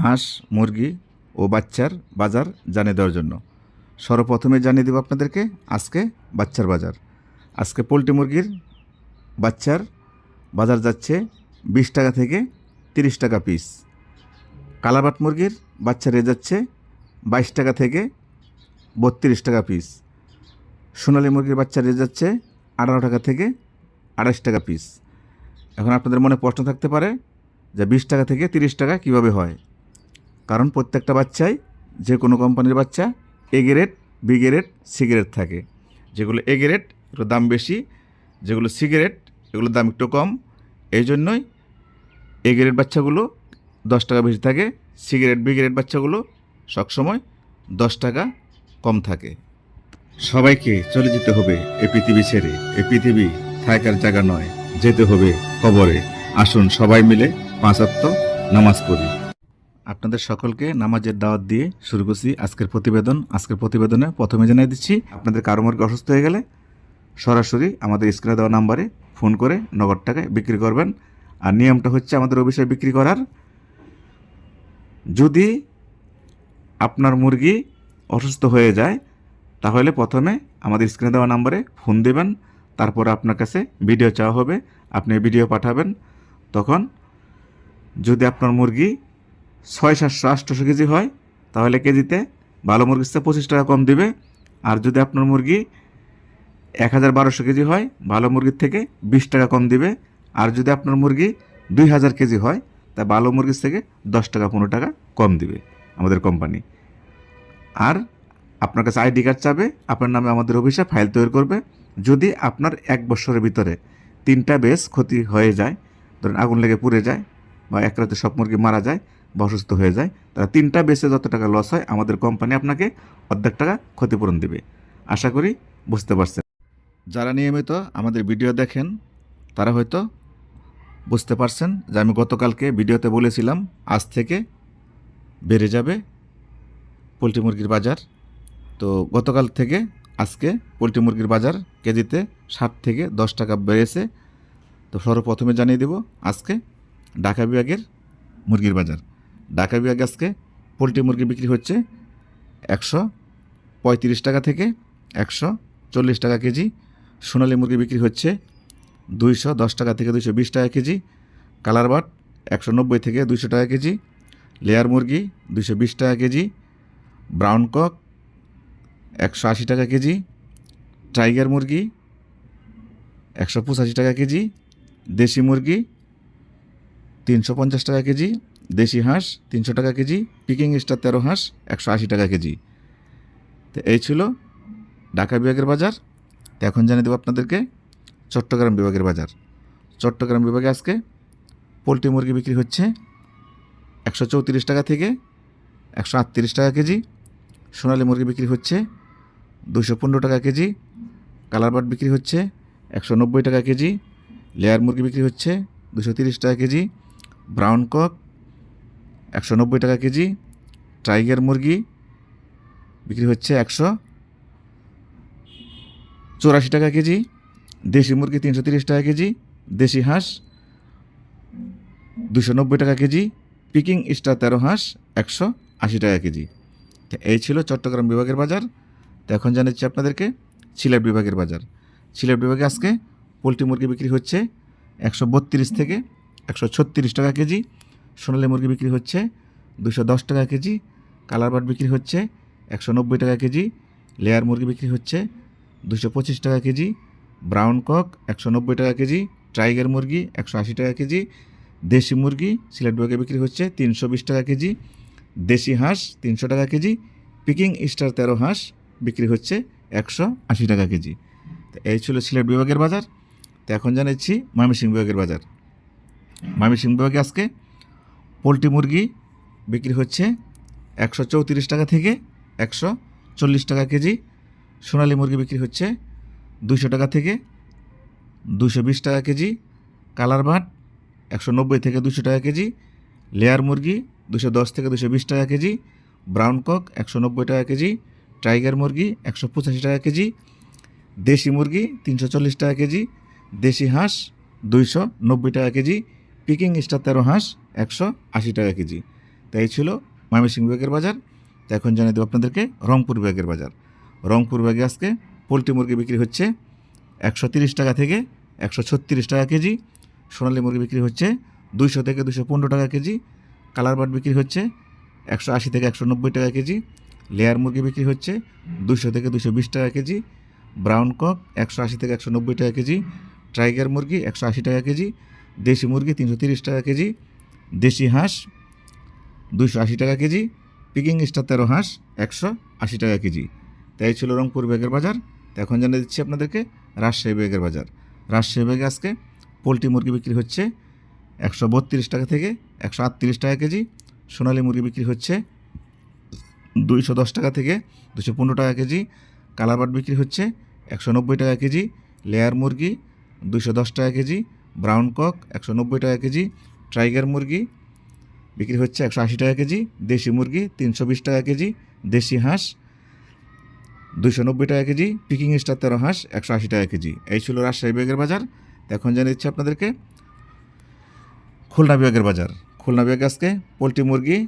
হাঁস, মুরগি ও বাচ্চার বাজার জানিয়ে দেওয়ার জন্য। সর্বপ্রথমে জানিয়ে দেবো আপনাদেরকে আজকে বাচ্চার বাজার। আজকে পোলট্রি মুরগির বাচ্চার বাজার যাচ্ছে বিশ টাকা থেকে তিরিশ টাকা পিস। কালাবাট মুরগির বাচ্চা রেট যাচ্ছে বাইশ টাকা থেকে বত্রিশ টাকা পিস। সোনালী মুরগির বাচ্চা রেট যাচ্ছে আঠারো টাকা থেকে আড়াইশ টাকা পিস। এখন আপনাদের মনে প্রশ্ন থাকতে পারে যে বিশ টাকা থেকে তিরিশ টাকা কীভাবে হয়? কারণ প্রত্যেকটা বাচ্চাই যে কোনো কোম্পানির বাচ্চা A grade B grade C grade থাকে। যেগুলো এ গ্রেড এগুলোর দাম বেশি, যেগুলো সিগারেট এগুলোর দাম একটু কম। এই জন্যই এ গ্রেড বাচ্চাগুলো দশ টাকা বেশি থাকে সিগারেট বি গ্রেড বাচ্চাগুলো সবসময় দশ টাকা কম থাকে। সবাইকে চলে যেতে হবে এ পৃথিবী ছেড়ে। এ পৃথিবী থাকার জায়গা নয়, যেতে হবে কবরে। আসুন সবাই মিলে পাঁচাত্ম নামাজ পড়ি। আপনাদের সকলকে নামাজের দাওয়াত দিয়ে শুরু করছি আজকের প্রতিবেদন। আজকের প্রতিবেদনে প্রথমে জানিয়ে দিচ্ছি, আপনাদের কারও মুরগি অসুস্থ হয়ে গেলে সরাসরি আমাদের স্ক্রিনে দেওয়া নাম্বারে ফোন করে নগদ টাকায় বিক্রি করবেন। আর নিয়মটা হচ্ছে আমাদের অফিসে বিক্রি করার। যদি আপনার মুরগি অসুস্থ হয়ে যায়, তাহলে প্রথমে আমাদের স্ক্রিনে দেওয়া নাম্বারে ফোন দেবেন। তারপর আপনার কাছে ভিডিও চাওয়া হবে, আপনি ভিডিও পাঠাবেন। তখন যদি আপনার মুরগি ছয় সাতশো আটশোশো কেজি হয়, তাহলে কেজিতে ভালো মুরগির চেয়ে পঁচিশ টাকা কম দিবে। আর যদি আপনার মুরগি এক হাজার বারোশো কেজি হয়, ভালো মুরগির থেকে বিশ টাকা কম দিবে। আর যদি আপনার মুরগি দুই হাজার কেজি হয়, তা ভালো মুরগির থেকে দশ টাকা, পনেরো টাকা কম দিবে আমাদের কোম্পানি। আর আপনার কাছে আইডি কার্ড চাবে, আপনার নামে আমাদের অফিসে ফাইল তৈরি করবে। যদি আপনার এক বছরের ভিতরে তিনটা বেশ ক্ষতি হয়ে যায়, ধরেন আগুন লেগে পুড়ে যায় বা এক রাতে সব মুরগি মারা যায় অসুস্থ হয়ে যায়, তারা তিনটা বেসে যত টাকা লস হয়, আমাদের কোম্পানি আপনাকে অর্ধেক টাকা ক্ষতিপূরণ দেবে। আশা করি বুঝতে পারছেন। যারা নিয়মিত আমাদের ভিডিও দেখেন, তারা হয়তো বুঝতে পারছেন যে আমি গতকালকে ভিডিওতে বলেছিলাম, আজ থেকে বেড়ে যাবে পোলট্রি মুরগির বাজার। তো গতকাল থেকে আজকে পোলট্রি মুরগির বাজার কেজিতে ষাট থেকে দশ টাকা বেড়েছে। তো সর্বপ্রথমে জানিয়ে দেব, আজকে ঢাকা বিভাগের মুরগির বাজার। ঢাকা বিভাগে আজকে পোলট্রি মুরগি বিক্রি হচ্ছে একশো পঁয়ত্রিশ টাকা থেকে একশো চল্লিশ টাকা কেজি। সোনালী মুরগি বিক্রি হচ্ছে দুইশো দশ টাকা থেকে দুইশো বিশ টাকা কেজি। কালার বাট একশো নব্বই থেকে দুইশো টাকা কেজি। লেয়ার মুরগি দুইশো বিশ টাকা কেজি। ব্রাউন কক একশো আশি টাকা কেজি। টাইগার মুরগি একশো পঁচাশি টাকা কেজি। দেশি মুরগি তিনশো পঞ্চাশ টাকা কেজি। দেশি হাঁস তিনশো টাকা কেজি পিকিং স্টার তেরো হাঁস একশো আশি টাকা কেজি। তো এই ছিল ঢাকা বিভাগের বাজার। তো এখন জানিয়ে দেবো আপনাদেরকে চট্টগ্রাম বিভাগের বাজার। চট্টগ্রাম বিভাগে আজকে পোলট্রি মুরগি বিক্রি হচ্ছে একশো চৌত্রিশ টাকা থেকে একশো আটত্রিশ টাকা কেজি। সোনালী মুরগি বিক্রি হচ্ছে দুশো পনেরো টাকা কেজি। কালার বাট বিক্রি হচ্ছে একশো নব্বই টাকা কেজি। লেয়ার মুরগি বিক্রি হচ্ছে দুশো তিরিশ টাকা কেজি। ব্রাউন কক একশো নব্বই টাকা কেজি, টাইগার মুরগি বিক্রি হচ্ছে একশো চৌরাশি টাকা কেজি, দেশি মুরগি তিনশো তিরিশ টাকা কেজি, দেশি হাঁস দুশো নব্বই টাকা কেজি, পিকিং স্টার তেরো হাঁস একশো আশি টাকা কেজি। তো এই ছিল চট্টগ্রাম বিভাগের বাজার। তো এখন জানাচ্ছি আপনাদেরকে সিলেট বিভাগের বাজার। সিলেট বিভাগে আজকে পোলট্রি মুরগি বিক্রি হচ্ছে একশো বত্রিশ থেকে একশো ছত্রিশ টাকা কেজি সোনালী মুরগি বিক্রি হচ্ছে দুশো দশ টাকা কেজি, কালার বাট বিক্রি হচ্ছে একশো নব্বই টাকা কেজি, লেয়ার মুরগি বিক্রি হচ্ছে দুশো পঁচিশ টাকা কেজি, ব্রাউন কক একশো নব্বই টাকা কেজি, টাইগার মুরগি একশো আশি টাকা কেজি, দেশি মুরগি সিলেট বিভাগে বিক্রি হচ্ছে তিনশো বিশ টাকা কেজি, দেশি হাঁস তিনশো টাকা কেজি, পিকিং স্টার তেরো হাঁস বিক্রি হচ্ছে একশো আশি টাকা কেজি। তো এই ছিল সিলেট বিভাগের বাজার। তো এখন জানাচ্ছি ময়মনসিংহ বিভাগের বাজার। ময়মনসিংহ বিভাগে আজকে পোলট্রি মুরগি বিক্রি হচ্ছে একশো চৌত্রিশ টাকা থেকে একশো চল্লিশ টাকা কেজি। সোনালী মুরগি বিক্রি হচ্ছে দুশো টাকা থেকে দুশো বিশ টাকা কেজি। কালার ভাট একশো নব্বই থেকে দুশো টাকা কেজি। লেয়ার মুরগি দুশো দশ থেকে দুশো বিশ টাকা কেজি। ব্রাউন কক একশো নব্বই টাকা কেজি। টাইগার মুরগি একশো পঁচাশি টাকা কেজি। দেশি মুরগি তিনশো চল্লিশ টাকা কেজি। দেশি হাঁস দুইশো নব্বই টাকা কেজি। পিকিং স্টার তেরো হাঁস একশো আশি টাকা কেজি। তাই ছিল ময়মনসিংহ বিভাগের বাজার। তো এখন জানিয়ে দেবো আপনাদেরকে রংপুর বিভাগের বাজার। রংপুর বিভাগে আজকে পোলট্রি মুরগি বিক্রি হচ্ছে একশো তিরিশ টাকা থেকে একশো ছত্রিশ টাকা কেজি। সোনালী মুরগি বিক্রি হচ্ছে দুইশো থেকে দুশো পনেরো টাকা কেজি। কালার বাট বিক্রি হচ্ছে একশো আশি থেকে একশো নব্বই টাকা কেজি। লেয়ার মুরগি বিক্রি হচ্ছে দুশো থেকে দুশো বিশ টাকা কেজি। ব্রাউন কক একশো আশি থেকে একশো নব্বই টাকা কেজি। টাইগার মুরগি একশো আশি টাকা কেজি। দেশি মুরগি তিনশো তিরিশ টাকা কেজি, দেশি হাঁস দুশো আশি টাকা কেজি পিকিং স্টার তেরো হাঁস একশো আশি টাকা কেজি। তাই ছিল রংপুর ব্যাগের বাজার। এখন জানিয়ে দিচ্ছি আপনাদেরকে, রাজশাহী ব্যাগের বাজার। রাজশাহী ব্যাগে আজকে পোলট্রি মুরগি বিক্রি হচ্ছে একশো বত্রিশ টাকা থেকে একশো আটত্রিশ টাকা কেজি, সোনালী মুরগি বিক্রি হচ্ছে দুইশো দশ টাকা থেকে দুশো পনেরো টাকা কেজি কালারবাট বিক্রি হচ্ছে একশো নব্বই টাকা কেজি, লেয়ার মুরগি দুশো দশ টাকা কেজি ব্রাউন কক একশো নব্বই টাকা কেজি, টাইগার মুরগি বিক্রি হচ্ছে একশো আশি টাকা কেজি, দেশি মুরগি তিনশো বিশ টাকা কেজি, দেশি হাঁস দুশো নব্বই টাকা কেজি, পিকিং স্টার তেরো হাঁস একশো আশি টাকা কেজি। এই ছিল রাজশাহী বিভাগের বাজার। এখন জানিয়ে দিচ্ছি আপনাদেরকে খুলনা বিভাগের বাজার। খুলনা বিভাগে আজকে পোলট্রি মুরগি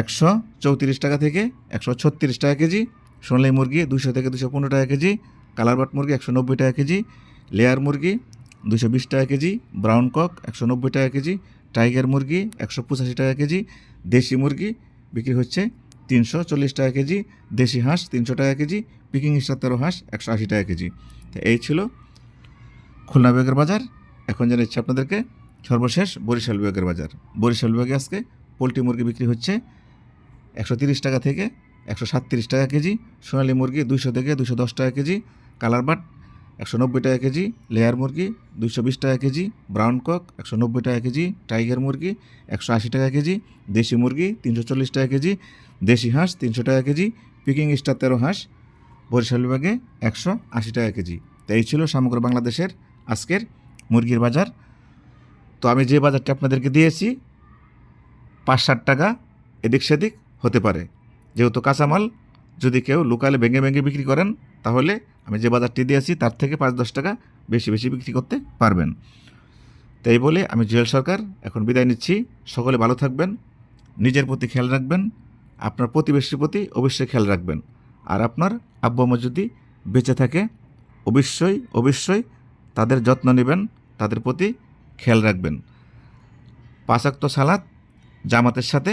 একশো চৌত্রিশ টাকা থেকে একশো ছত্রিশ টাকা কেজি, সোনালী মুরগি দুশো থেকে দুশো পনেরো টাকা কেজি, কালারবাট মুরগি একশো নব্বই টাকা কেজি, লেয়ার মুরগি দুশো বিশ টাকা কেজি, ব্রাউন কক একশো নব্বই টাকা কেজি, টাইগার মুরগি একশো পঁচাশি টাকা কেজি, দেশি মুরগি বিক্রি হচ্ছে তিনশো চল্লিশ টাকা কেজি, দেশি হাঁস তিনশো টাকা কেজি, পিকিং তেরো হাঁস একশো আশি টাকা কেজি। তো এই ছিল খুলনা বিভাগের বাজার। এখন জানাচ্ছি আপনাদেরকে, সর্বশেষ বরিশাল বিভাগের বাজার। বরিশাল বিভাগে আজকে পোলট্রি মুরগি বিক্রি হচ্ছে একশো তিরিশ টাকা থেকে একশো সাতত্রিশ টাকা কেজি, সোনালী মুরগি দুইশো থেকে দুশো দশ টাকা কেজি, কালার বাট একশো নব্বই টাকা কেজি, লেয়ার মুরগি দুইশো বিশ টাকা কেজি, ব্রাউন কক একশো নব্বই টাকা কেজি, টাইগার মুরগি একশো আশি টাকা কেজি, দেশি মুরগি তিনশো চল্লিশ টাকা কেজি, দেশি হাঁস তিনশো টাকা কেজি, পিকিং স্টার তেরো হাঁস, বরিশাল বিভাগে একশো আশি টাকা কেজি। তো এই ছিল সমগ্র বাংলাদেশের আজকের মুরগির বাজার। তো আমি যে বাজারটা আপনাদেরকে দিয়েছি, পাঁচ ষাট টাকা এদিক সেদিক হতে পারে। যেহেতু কাঁচামাল, যদি কেউ লোকালে ভেঙে ভেঙে বিক্রি করেন তাহলে আমি যে বাজারটি দিয়েছি তার থেকে পাঁচ দশ টাকা বেশি বেশি বিক্রি করতে পারবেন। তাই বলে আমি জুয়েল সরকার, এখন বিদায় নিচ্ছি। সকলে ভালো থাকবেন, নিজের প্রতি খেয়াল রাখবেন, আপনার প্রতিবেশীর প্রতি অবশ্যই খেয়াল রাখবেন। আর আপনার আব্বু আম্মা যদি বেঁচে থাকে, অবশ্যই অবশ্যই তাদের যত্ন নেবেন, তাদের প্রতি খেয়াল রাখবেন। পাঁচাক্ত সালাদ জামাতের সাথে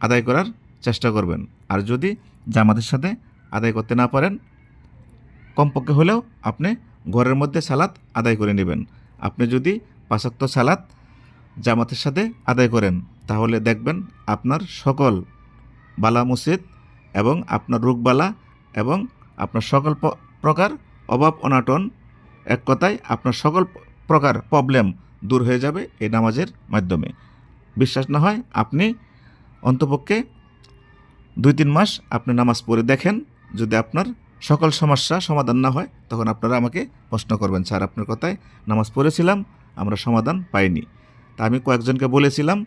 আদায় করার চেষ্টা করবেন। আর যদি জামাতের সাথে আদায় করতে না পারেন কমপক্ষে হলেও আপনি ঘরের মধ্যে সালাদ আদায় করে নেবেন। আপনি যদি পাশাক্ত সালাদ জামাতের সাথে আদায় করেন, তাহলে দেখবেন আপনার সকল বালা মুসিদ এবং আপনার রোগবালা এবং আপনার সকল প্রকার অভাব অনাটন এক কথায় আপনার সকল প্রকার প্রবলেম দূর হয়ে যাবে এই নামাজের মাধ্যমে। বিশ্বাস না হয় আপনি অন্তপক্ষে দুই তিন মাস আপনি নামাজ পড়ে দেখেন, যদি আপনার সকল সমস্যা সমাধান না হয়, তখন আপনারা আমাকে প্রশ্ন করবেন, স্যার, আপনার কথায় নামাজ পড়েছিলাম, আমরা সমাধান পাইনি। তা আমি কয়েকজনকে বলেছিলাম,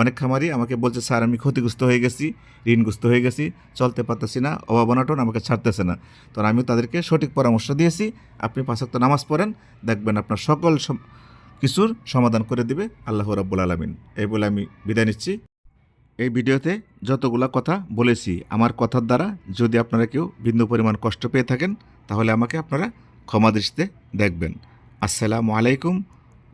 অনেক খামারি আমাকে বলছে, স্যার, আমি ক্ষতিগ্রস্ত হয়ে গেছি, ঋণগ্রস্ত হয়ে গেছি, চলতে পারতেছি না, অভাব অনাটন আমাকে ছাড়তেছে না। তো আমি তাদেরকে সঠিক পরামর্শ দিয়েছি, আপনি পাঁচক্ত নামাজ পড়েন, দেখবেন আপনার সকল কিছুর সমাধান করে দিবে আল্লাহ রাব্বুল আলমিন। এই বলে আমি বিদায় নিচ্ছি। এই ভিডিওতে যতগুলা কথা বলেছি, আমার কথার দ্বারা যদি আপনারা কেউ বিন্দু পরিমাণ কষ্ট পেয়ে থাকেন, তাহলে আমাকে আপনারা ক্ষমা দৃষ্টিতে দেখবেন। আসসালামু আলাইকুম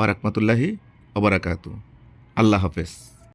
ওরহমতুল্লাহি ওবরাকাতু আল্লাহ হাফেজ।